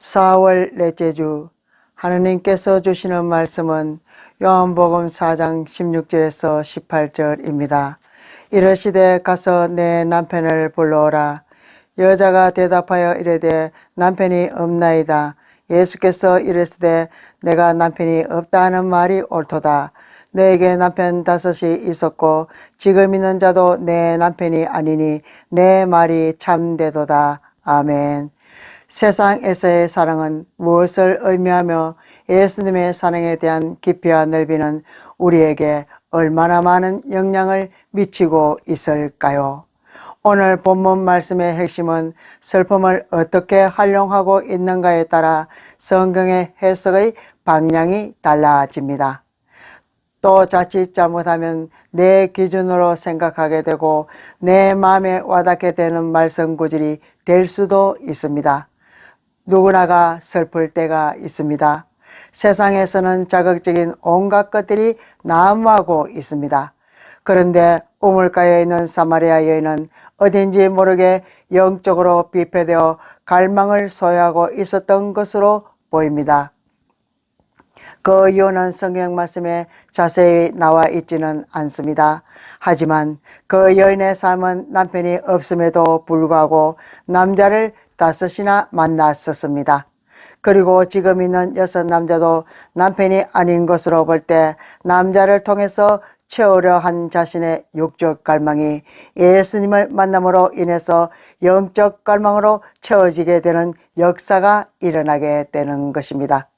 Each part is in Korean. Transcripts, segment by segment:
4월 넷째 주 하느님께서 주시는 말씀은 요한복음 4장 16절에서 18절입니다. 이러시되 가서 내 남편을 불러오라. 여자가 대답하여 이르되 남편이 없나이다. 예수께서 이르시되 내가 남편이 없다 하는 말이 옳도다. 내게 남편 다섯이 있었고 지금 있는 자도 내 남편이 아니니 내 말이 참되도다. 아멘. 세상에서의 사랑은 무엇을 의미하며 예수님의 사랑에 대한 깊이와 넓이는 우리에게 얼마나 많은 영향을 미치고 있을까요? 오늘 본문 말씀의 핵심은 슬픔을 어떻게 활용하고 있는가에 따라 성경의 해석의 방향이 달라집니다. 또 자칫 잘못하면 내 기준으로 생각하게 되고 내 마음에 와닿게 되는 말씀 구질이 될 수도 있습니다. 누구나가 슬플 때가 있습니다. 세상에서는 자극적인 온갖 것들이 난무하고 있습니다. 그런데 우물가에 있는 사마리아 여인은 어딘지 모르게 영적으로 비폐되어 갈망을 소유하고 있었던 것으로 보입니다. 그 이유는 성경 말씀에 자세히 나와 있지는 않습니다. 하지만 그 여인의 삶은 남편이 없음에도 불구하고 남자를 다섯이나 만났었습니다. 그리고 지금 있는 여섯 남자도 남편이 아닌 것으로 볼 때 남자를 통해서 채우려 한 자신의 육적 갈망이 예수님을 만남으로 인해서 영적 갈망으로 채워지게 되는 역사가 일어나게 되는 것입니다.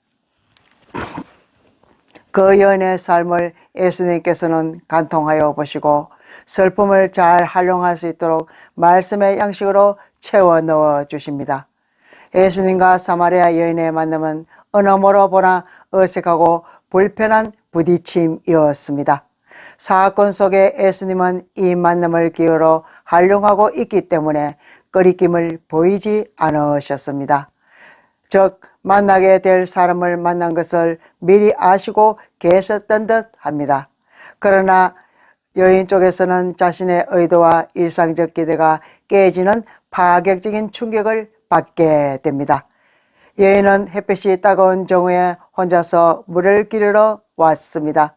그 여인의 삶을 예수님께서는 간통하여 보시고 슬픔을 잘 활용할 수 있도록 말씀의 양식으로 채워 넣어 주십니다. 예수님과 사마리아 여인의 만남은 언어모로 보나 어색하고 불편한 부딪힘이었습니다. 사건 속에 예수님은 이 만남을 기회로 활용하고 있기 때문에 꺼리낌을 보이지 않으셨습니다. 즉 만나게 될 사람을 만난 것을 미리 아시고 계셨던 듯 합니다. 그러나 여인 쪽에서는 자신의 의도와 일상적 기대가 깨지는 파격적인 충격을 받게 됩니다. 여인은 햇빛이 따가운 정오에 혼자서 물을 기르러 왔습니다.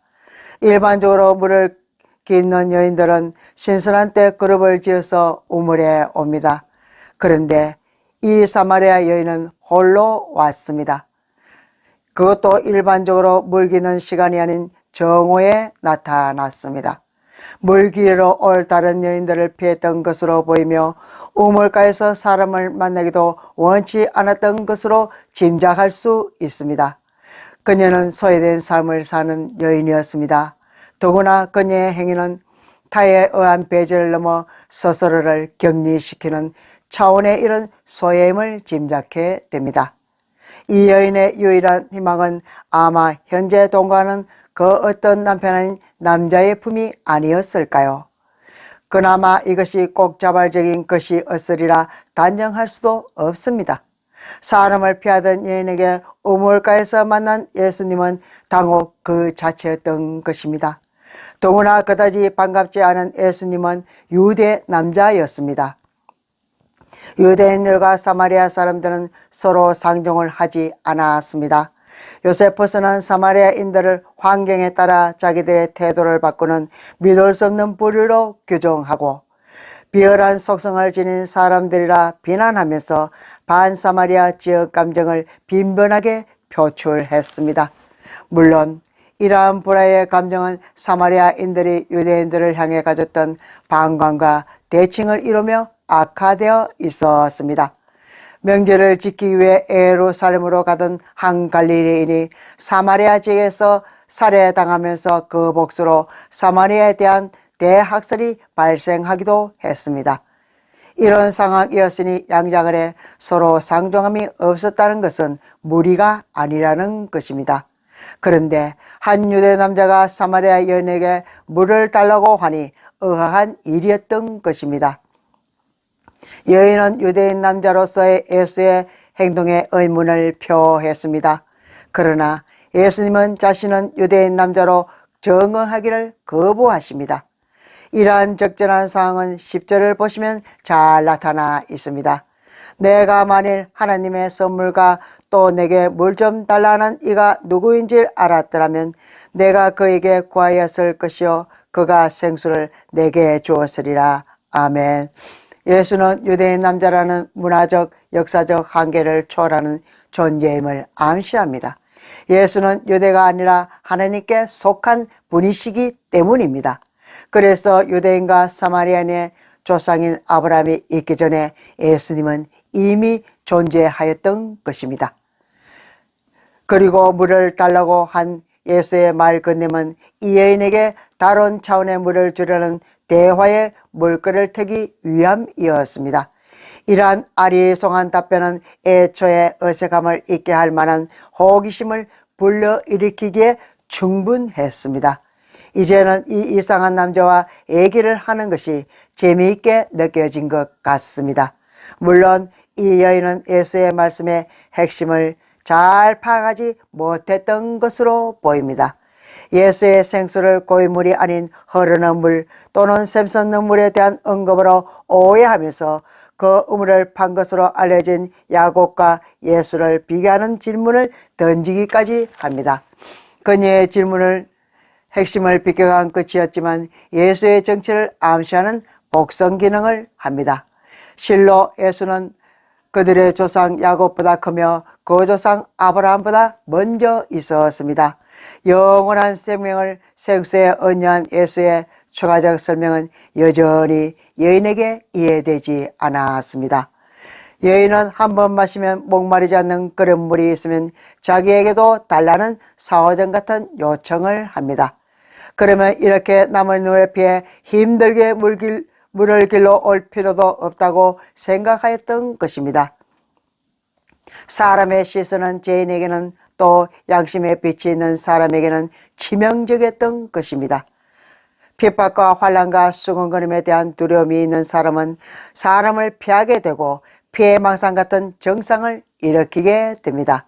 일반적으로 물을 기는 여인들은 신선한 때 그룹을 지어서 우물에 옵니다. 그런데 이 사마리아 여인은 홀로 왔습니다. 그것도 일반적으로 물기는 시간이 아닌 정오에 나타났습니다. 물기로 올 다른 여인들을 피했던 것으로 보이며 우물가에서 사람을 만나기도 원치 않았던 것으로 짐작할 수 있습니다. 그녀는 소외된 삶을 사는 여인이었습니다. 더구나 그녀의 행위는 타에 의한 배제를 넘어 스스로를 격리시키는 차원의 이런 소외임을 짐작해 됩니다. 이 여인의 유일한 희망은 아마 현재 동거하는 그 어떤 남편은 남자의 품이 아니었을까요? 그나마 이것이 꼭 자발적인 것이었으리라 단정할 수도 없습니다. 사람을 피하던 여인에게 우물가에서 만난 예수님은 당혹 그 자체였던 것입니다. 더구나 그다지 반갑지 않은 예수님은 유대 남자였습니다. 유대인들과 사마리아 사람들은 서로 상종을 하지 않았습니다. 요세포스는 사마리아인들을 환경에 따라 자기들의 태도를 바꾸는 믿을 수 없는 부류로 규정하고 비열한 속성을 지닌 사람들이라 비난하면서 반사마리아 지역 감정을 빈번하게 표출했습니다. 물론 이러한 불화의 감정은 사마리아인들이 유대인들을 향해 가졌던 반감과 대칭을 이루며 악화되어 있었습니다. 명절을 지키기 위해 에루살렘으로 가던 한 갈릴리인이 사마리아 지역에서 살해당하면서 그 복수로 사마리아에 대한 대학살이 발생하기도 했습니다. 이런 상황이었으니 양장을 해 서로 상종함이 없었다는 것은 무리가 아니라는 것입니다. 그런데 한 유대 남자가 사마리아 여인에게 물을 달라고 하니 의아한 일이었던 것입니다. 여인은 유대인 남자로서의 예수의 행동에 의문을 표했습니다. 그러나 예수님은 자신은 유대인 남자로 정응하기를 거부하십니다. 이러한 적절한 상황은 10절을 보시면 잘 나타나 있습니다. 내가 만일 하나님의 선물과 또 내게 물 좀 달라는 이가 누구인지 알았더라면 내가 그에게 구하였을 것이요 그가 생수를 내게 주었으리라. 아멘. 예수는 유대인 남자라는 문화적, 역사적 한계를 초월하는 존재임을 암시합니다. 예수는 유대가 아니라 하나님께 속한 분이시기 때문입니다. 그래서 유대인과 사마리아인의 조상인 아브라함이 있기 전에 예수님은 이미 존재하였던 것입니다. 그리고 물을 달라고 한 예수의 말 건네면 이 여인에게 다른 차원의 물을 주려는 대화의 물결을 트기 위함이었습니다. 이러한 아리송한 답변은 애초에 어색함을 잊게 할 만한 호기심을 불러일으키기에 충분했습니다. 이제는 이 이상한 남자와 얘기를 하는 것이 재미있게 느껴진 것 같습니다. 물론 이 여인은 예수의 말씀의 핵심을 잘 파악하지 못했던 것으로 보입니다. 예수의 생수를 고인물이 아닌 흐르는 물 또는 샘솟는 물에 대한 언급으로 오해하면서 그 우물을 판 것으로 알려진 야곱과 예수를 비교하는 질문을 던지기까지 합니다. 그녀의 질문을 핵심을 비껴간 끝이었지만 예수의 정체를 암시하는 복선 기능을 합니다. 실로 예수는 그들의 조상 야곱보다 크며 그 조상 아브라함보다 먼저 있었습니다. 영원한 생명을 생수에 언유한 예수의 추가적 설명은 여전히 여인에게 이해되지 않았습니다. 여인은 한 번 마시면 목마르지 않는 그런 물이 있으면 자기에게도 달라는 사화전 같은 요청을 합니다. 그러면 이렇게 남은 눈에 피해 힘들게 물길, 물을 길러 올 필요도 없다고 생각하였던 것입니다. 사람의 시선은 죄인에게는 또 양심의 빛이 있는 사람에게는 치명적이었던 것입니다. 핍박과 환란과 수근거림에 대한 두려움이 있는 사람은 사람을 피하게 되고 피해망상 같은 정상을 일으키게 됩니다.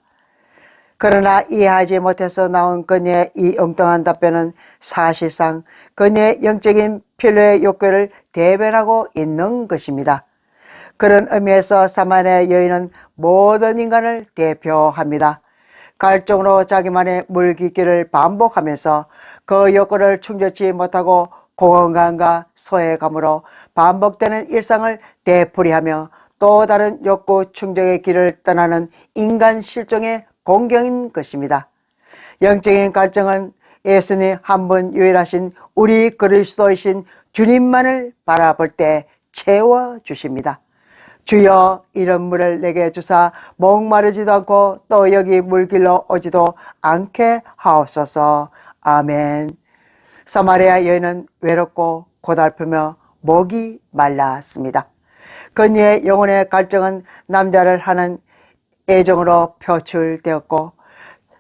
그러나 이해하지 못해서 나온 그녀의 이 엉뚱한 답변은 사실상 그녀의 영적인 필요의 욕구를 대변하고 있는 것입니다. 그런 의미에서 사마리아 여인은 모든 인간을 대표합니다. 갈증으로 자기만의 물기기를 반복하면서 그 욕구를 충족지 못하고 공허감과 소외감으로 반복되는 일상을 되풀이하며 또 다른 욕구 충족의 길을 떠나는 인간 실종의 공경인 것입니다. 영적인 갈증은 예수님 한분 유일하신 우리 그리스도이신 주님만을 바라볼 때 채워 주십니다. 주여 이런 물을 내게 주사 목마르지도 않고 또 여기 물길로 오지도 않게 하옵소서. 아멘. 사마리아 여인은 외롭고 고달프며 목이 말랐습니다. 그녀의 영혼의 갈증은 남자를 하는 애정으로 표출되었고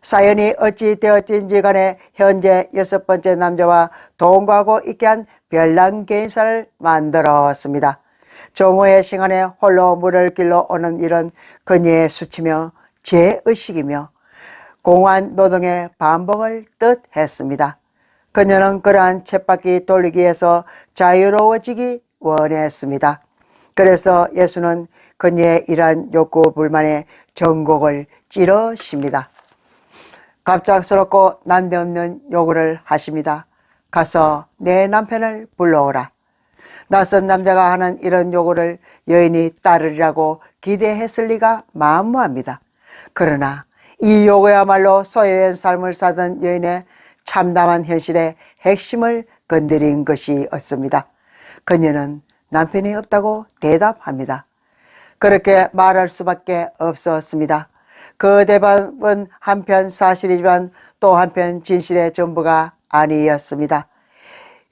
사연이 어찌 되었든지 간에 현재 여섯 번째 남자와 동거하고 있게 한 별난 개인사를 만들었습니다. 정오의 시간에 홀로 물을 길러 오는 일은 그녀의 수치며 죄의식이며 공한 노동의 반복을 뜻했습니다. 그녀는 그러한 쳇바퀴 돌리기에서 자유로워지기 원했습니다. 그래서 예수는 그녀의 이러한 욕구 불만의 전곡을 찌르십니다. 갑작스럽고 난데없는 요구를 하십니다. 가서 내 남편을 불러오라. 낯선 남자가 하는 이런 요구를 여인이 따르리라고 기대했을 리가 만무합니다. 그러나 이 요구야말로 소외된 삶을 사던 여인의 참담한 현실의 핵심을 건드린 것이었습니다. 그녀는 남편이 없다고 대답합니다. 그렇게 말할 수밖에 없었습니다. 그 대답은 한편 사실이지만 또 한편 진실의 전부가 아니었습니다.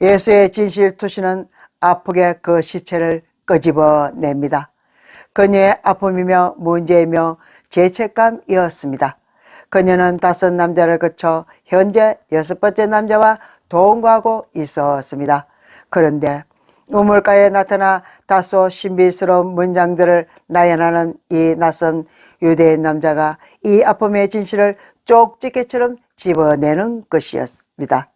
예수의 진실 투시는 아프게 그 시체를 끄집어냅니다. 그녀의 아픔이며 문제이며 죄책감이었습니다. 그녀는 다섯 남자를 거쳐 현재 여섯 번째 남자와 동거하고 있었습니다. 그런데 우물가에 나타나 다소 신비스러운 문장들을 나열하는 이 낯선 유대인 남자가 이 아픔의 진실을 쪽집게처럼 집어내는 것이었습니다.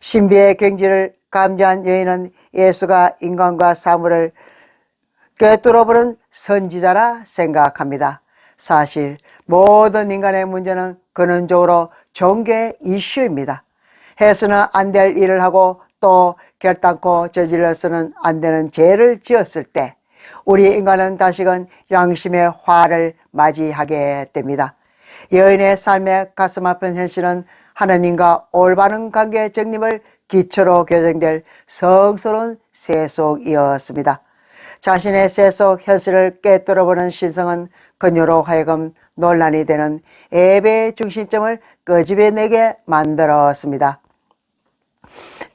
신비의 경지를 감지한 여인은 예수가 인간과 사물을 꿰뚫어보는 선지자라 생각합니다. 사실 모든 인간의 문제는 근원적으로 종교의 이슈입니다. 해서는 안 될 일을 하고 또 결단코 저질러서는 안 되는 죄를 지었을 때 우리 인간은 다시금 양심의 화를 맞이하게 됩니다. 여인의 삶의 가슴 아픈 현실은 하나님과 올바른 관계 정립을 기초로 교정될 성스러운 세속이었습니다. 자신의 세속 현실을 깨뚫어보는 신성은 그녀로 하여금 논란이 되는 예배의 중심점을 끄집어내게 만들었습니다.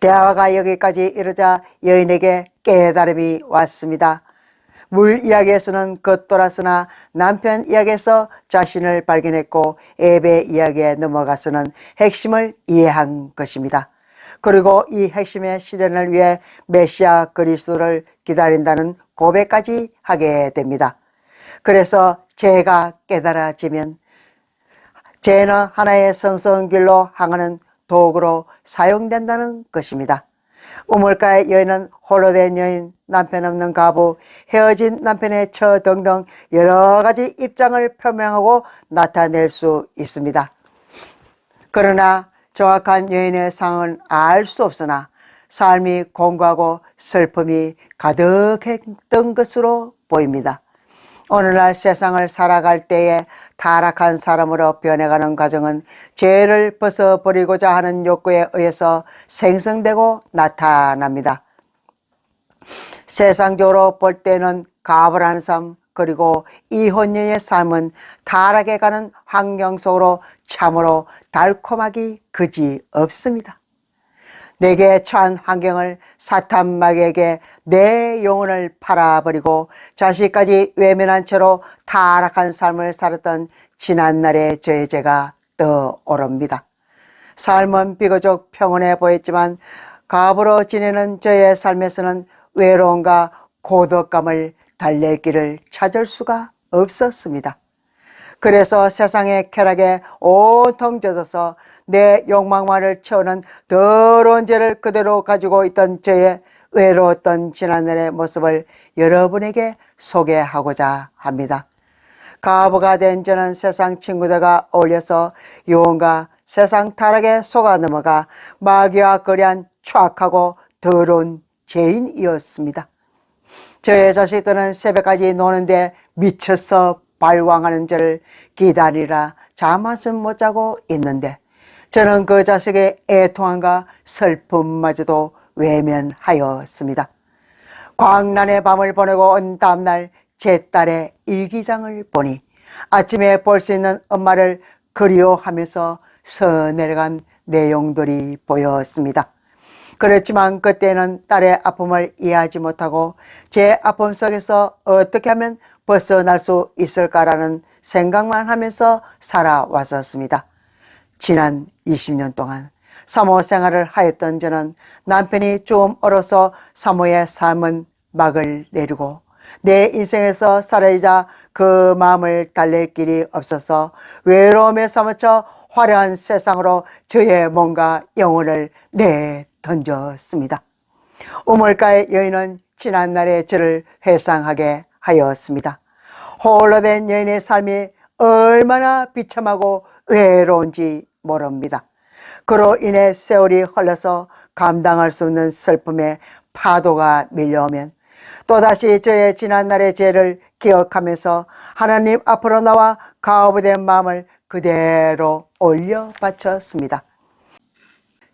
대화가 여기까지 이르자 여인에게 깨달음이 왔습니다. 물 이야기에서는 겉돌았으나 남편 이야기에서 자신을 발견했고 예배 이야기에 넘어가서는 핵심을 이해한 것입니다. 그리고 이 핵심의 실현을 위해 메시아 그리스도를 기다린다는 고백까지 하게 됩니다. 그래서 죄가 깨달아지면 죄는 하나의 성스러운 길로 향하는 도구로 사용된다는 것입니다. 우물가의 여인은 홀로 된 여인, 남편 없는 가부, 헤어진 남편의 처 등등 여러 가지 입장을 표명하고 나타낼 수 있습니다. 그러나 정확한 여인의 상은 알 수 없으나 삶이 공고하고 슬픔이 가득했던 것으로 보입니다. 오늘날 세상을 살아갈 때에 타락한 사람으로 변해가는 과정은 죄를 벗어버리고자 하는 욕구에 의해서 생성되고 나타납니다. 세상적으로 볼 때는 가불한 삶, 그리고 이혼녀의 삶은 타락해 가는 환경 속으로 참으로 달콤하기 그지 없습니다. 내게 처한 환경을 사탄 마귀에게 내 영혼을 팔아버리고 자식까지 외면한 채로 타락한 삶을 살았던 지난날의 저의 죄가 떠오릅니다. 삶은 비교적 평온해 보였지만 갑으로 지내는 저의 삶에서는 외로움과 고독감을 달랠 길을 찾을 수가 없었습니다. 그래서 세상의 쾌락에 온통 젖어서 내 욕망만을 채우는 더러운 죄를 그대로 가지고 있던 저의 외로웠던 지난날의 모습을 여러분에게 소개하고자 합니다. 가부가 된 저는 세상 친구들과 어울려서 유언과 세상 타락에 속아 넘어가 마귀와 거리한 추악하고 더러운 죄인이었습니다. 저의 자식들은 새벽까지 노는데 미쳐서 발광하는 저를 기다리라 잠 한숨 못 자고 있는데 저는 그 자식의 애통함과 슬픔마저도 외면하였습니다. 광란의 밤을 보내고 온 다음날 제 딸의 일기장을 보니 아침에 볼 수 있는 엄마를 그리워하면서 서 내려간 내용들이 보였습니다. 그렇지만 그때는 딸의 아픔을 이해하지 못하고 제 아픔 속에서 어떻게 하면 벗어날 수 있을까라는 생각만 하면서 살아왔었습니다. 지난 20년 동안 사모 생활을 하였던 저는 남편이 좀 얼어서 사모의 삶은 막을 내리고 내 인생에서 살아이자 그 마음을 달랠 길이 없어서 외로움에 사무쳐 화려한 세상으로 저의 몸과 영혼을 내 던졌습니다. 우물가의 여인은 지난날의 저를 회상하게 하였습니다. 홀로 된 여인의 삶이 얼마나 비참하고 외로운지 모릅니다. 그로 인해 세월이 흘러서 감당할 수 없는 슬픔에 파도가 밀려오면 또다시 저의 지난날의 죄를 기억하면서 하나님 앞으로 나와 가오부된 마음을 그대로 올려 바쳤습니다.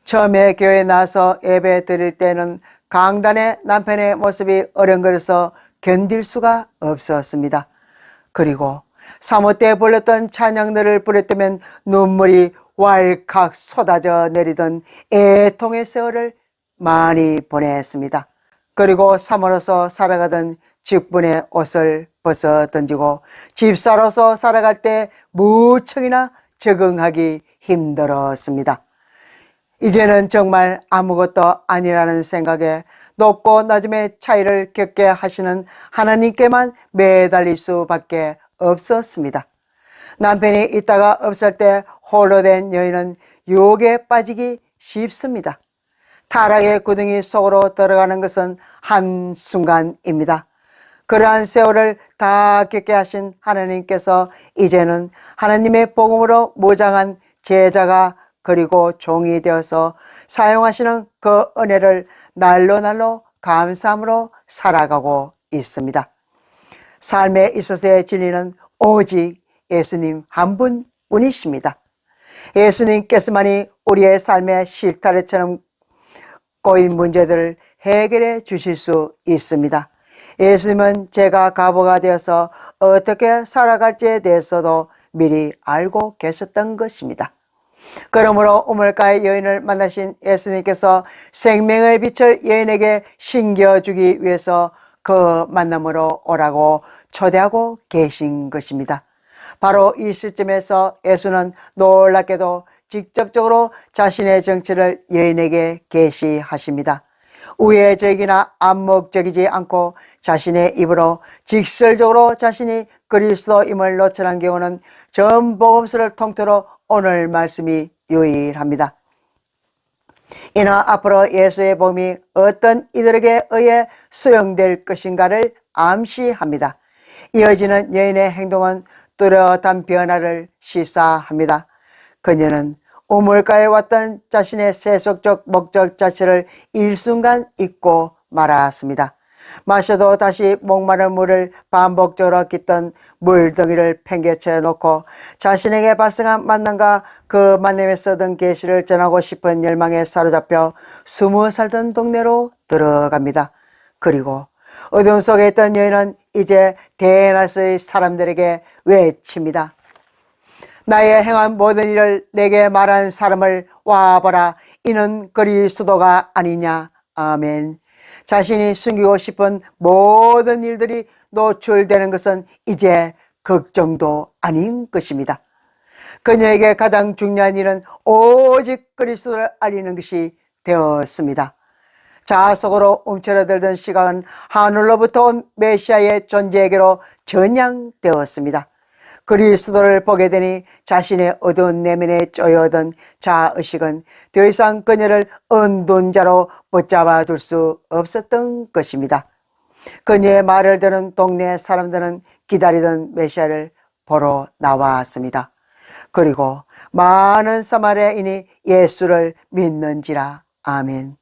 처음에 교회 나서 예배 드릴 때는 강단의 남편의 모습이 어령거려서 견딜 수가 없었습니다. 그리고 사모 때 불렀던 찬양들을 부를 때면 눈물이 왈칵 쏟아져 내리던 애통의 세월을 많이 보냈습니다. 그리고 사모로서 살아가던 직분의 옷을 벗어 던지고 집사로서 살아갈 때 무척이나 적응하기 힘들었습니다. 이제는 정말 아무것도 아니라는 생각에 높고 낮음의 차이를 겪게 하시는 하나님께만 매달릴 수밖에 없었습니다. 남편이 있다가 없을 때 홀로 된 여인은 유혹에 빠지기 쉽습니다. 타락의 구덩이 속으로 들어가는 것은 한순간입니다. 그러한 세월을 다 겪게 하신 하나님께서 이제는 하나님의 복음으로 무장한 제자가 그리고 종이 되어서 사용하시는 그 은혜를 날로 날로 감사함으로 살아가고 있습니다. 삶에 있어서의 진리는 오직 예수님 한 분뿐이십니다. 예수님께서만이 우리의 삶의 실타래처럼 꼬인 문제들을 해결해 주실 수 있습니다. 예수님은 제가 가보가 되어서 어떻게 살아갈지에 대해서도 미리 알고 계셨던 것입니다. 그러므로 우물가의 여인을 만나신 예수님께서 생명의 빛을 여인에게 신겨주기 위해서 그 만남으로 오라고 초대하고 계신 것입니다. 바로 이 시점에서 예수는 놀랍게도 직접적으로 자신의 정체를 여인에게 계시하십니다. 우회적이나 암묵적이지 않고 자신의 입으로 직설적으로 자신이 그리스도임을 노천한 경우는 전 복음서를 통틀어 오늘 말씀이 유일합니다. 이나 앞으로 예수의 복음이 어떤 이들에게 의해 수용될 것인가를 암시합니다. 이어지는 여인의 행동은 뚜렷한 변화를 시사합니다. 그녀는 우물가에 왔던 자신의 세속적 목적 자체를 일순간 잊고 말았습니다. 마셔도 다시 목마른 물을 반복적으로 깃던 물덩이를 팽개쳐 놓고 자신에게 발생한 만남과 그 만남에서 얻은 계시를 전하고 싶은 열망에 사로잡혀 스무 살던 동네로 들어갑니다. 그리고 어둠 속에 있던 여인은 이제 대낮의 사람들에게 외칩니다. 나의 행한 모든 일을 내게 말한 사람을 와보라. 이는 그리스도가 아니냐. 아멘. 자신이 숨기고 싶은 모든 일들이 노출되는 것은 이제 걱정도 아닌 것입니다. 그녀에게 가장 중요한 일은 오직 그리스도를 알리는 것이 되었습니다. 자아 속으로 움츠러들던 시각은 하늘로부터 온 메시아의 존재에게로 전향되었습니다. 그리스도를 보게 되니 자신의 어두운 내면에 쪼여든 자의식은 더 이상 그녀를 은둔자로 붙잡아 둘수 없었던 것입니다. 그녀의 말을 듣는 동네 사람들은 기다리던 메시아를 보러 나왔습니다. 그리고 많은 사마리아인이 예수를 믿는지라 아멘.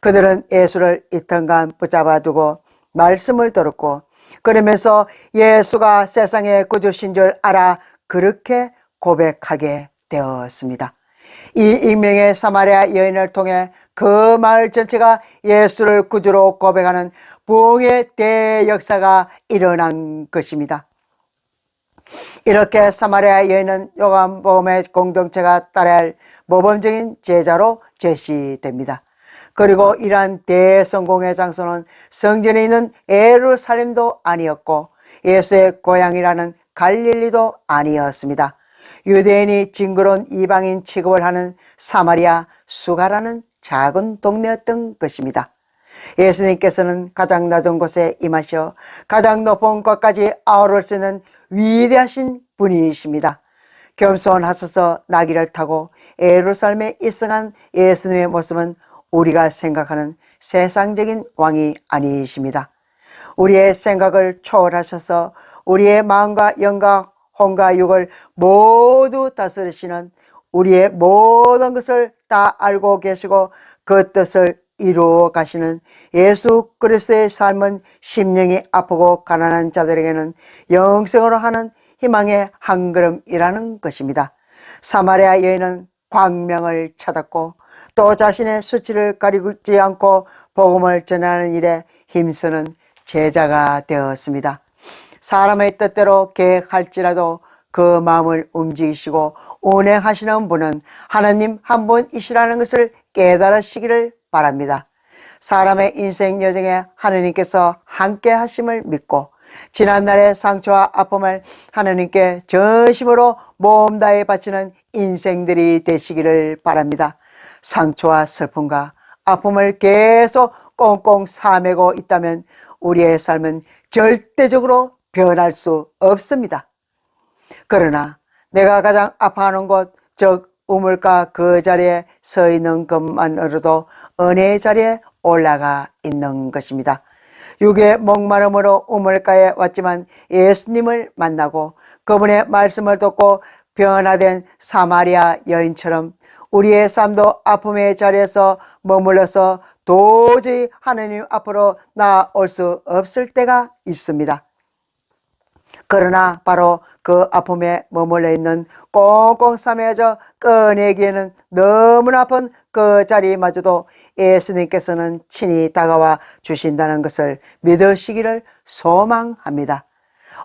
그들은 예수를 이틀간 붙잡아 두고 말씀을 들었고 그러면서 예수가 세상의 구주신 줄 알아 그렇게 고백하게 되었습니다. 이 익명의 사마리아 여인을 통해 그 마을 전체가 예수를 구주로 고백하는 부흥의 대역사가 일어난 것입니다. 이렇게 사마리아 여인은 요한복음의 공동체가 따라야 할 모범적인 제자로 제시됩니다. 그리고 이러한 대성공의 장소는 성전에 있는 에루살렘도 아니었고 예수의 고향이라는 갈릴리도 아니었습니다. 유대인이 징그러운 이방인 취급을 하는 사마리아 수가라는 작은 동네였던 것입니다. 예수님께서는 가장 낮은 곳에 임하셔 가장 높은 곳까지 아우를 쓰는 위대하신 분이십니다. 겸손하셔서 나귀를 타고 에루살렘에 입성한 예수님의 모습은 우리가 생각하는 세상적인 왕이 아니십니다. 우리의 생각을 초월하셔서 우리의 마음과 영과 혼과 육을 모두 다스리시는 우리의 모든 것을 다 알고 계시고 그 뜻을 이루어 가시는 예수 그리스도의 삶은 심령이 아프고 가난한 자들에게는 영생으로 하는 희망의 한 걸음이라는 것입니다. 사마리아 여인은 광명을 찾았고 또 자신의 수치를 가리지 않고 복음을 전하는 일에 힘쓰는 제자가 되었습니다. 사람의 뜻대로 계획할지라도 그 마음을 움직이시고 운행하시는 분은 하나님 한 분이시라는 것을 깨달으시기를 바랍니다. 사람의 인생 여정에 하느님께서 함께 하심을 믿고 지난날의 상처와 아픔을 하나님께 전심으로 몸 다해 바치는 인생들이 되시기를 바랍니다. 상처와 슬픔과 아픔을 계속 꽁꽁 싸매고 있다면 우리의 삶은 절대적으로 변할 수 없습니다. 그러나 내가 가장 아파하는 곳, 즉 우물가 그 자리에 서 있는 것만으로도 은혜의 자리에 올라가 있는 것입니다. 육의 목마름으로 우물가에 왔지만 예수님을 만나고 그분의 말씀을 듣고 변화된 사마리아 여인처럼 우리의 삶도 아픔의 자리에서 머물러서 도저히 하느님 앞으로 나올 수 없을 때가 있습니다. 그러나 바로 그 아픔에 머물러 있는 꽁꽁 싸매져 꺼내기에는 너무나 아픈 그 자리마저도 예수님께서는 친히 다가와 주신다는 것을 믿으시기를 소망합니다.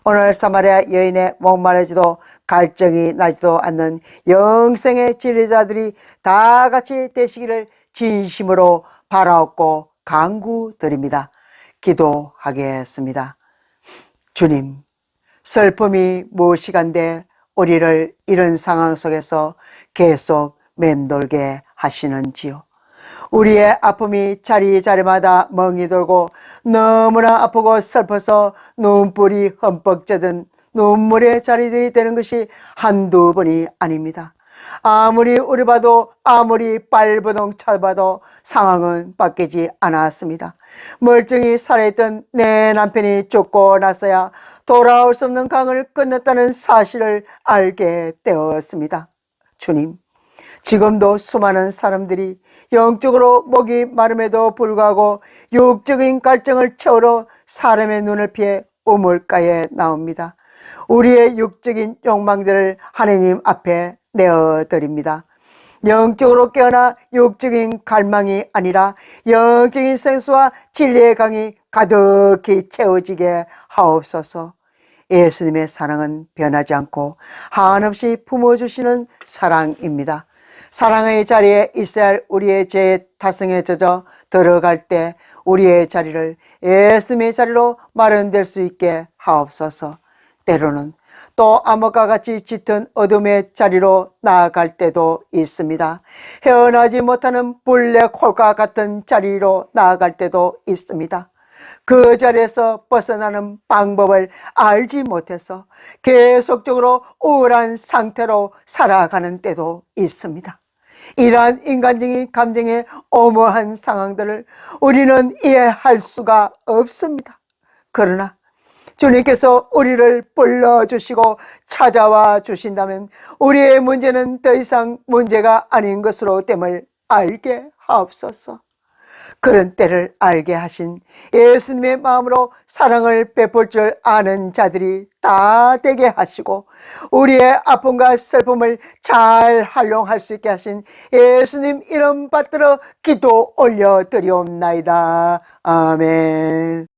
오늘 사마리아 여인의 목마르지도 갈증이 나지도 않는 영생의 진리자들이 다 같이 되시기를 진심으로 바라옵고 강구드립니다. 기도하겠습니다. 주님, 슬픔이 무엇이간데 우리를 이런 상황 속에서 계속 맴돌게 하시는지요. 우리의 아픔이 자리자리마다 멍이 돌고 너무나 아프고 슬퍼서 눈물이 흠뻑 젖은 눈물의 자리들이 되는 것이 한두 번이 아닙니다. 아무리 우리 봐도 아무리 빨부동 찾아봐도 상황은 바뀌지 않았습니다. 멀쩡히 살아있던 내 남편이 죽고 나서야 돌아올 수 없는 강을 건넜다는 사실을 알게 되었습니다. 주님, 지금도 수많은 사람들이 영적으로 목이 마름에도 불구하고 육적인 갈증을 채우러 사람의 눈을 피해 우물가에 나옵니다. 우리의 육적인 욕망들을 하나님 앞에 내어드립니다. 영적으로 깨어나 육적인 갈망이 아니라 영적인 생수와 진리의 강이 가득히 채워지게 하옵소서. 예수님의 사랑은 변하지 않고 한없이 품어주시는 사랑입니다. 사랑의 자리에 있어야 할 우리의 죄 타성에 젖어 들어갈 때 우리의 자리를 예수님의 자리로 마련될 수 있게 하옵소서. 때로는 또 암흑과 같이 짙은 어둠의 자리로 나아갈 때도 있습니다. 헤어나지 못하는 블랙홀과 같은 자리로 나아갈 때도 있습니다. 그 자리에서 벗어나는 방법을 알지 못해서 계속적으로 우울한 상태로 살아가는 때도 있습니다. 이러한 인간적인 감정의 엄오한 상황들을 우리는 이해할 수가 없습니다. 그러나 주님께서 우리를 불러주시고 찾아와 주신다면 우리의 문제는 더 이상 문제가 아닌 것으로 됨을 알게 하옵소서. 그런 때를 알게 하신 예수님의 마음으로 사랑을 베풀 줄 아는 자들이 다 되게 하시고 우리의 아픔과 슬픔을 잘 활용할 수 있게 하신 예수님 이름 받들어 기도 올려 드리옵나이다. 아멘.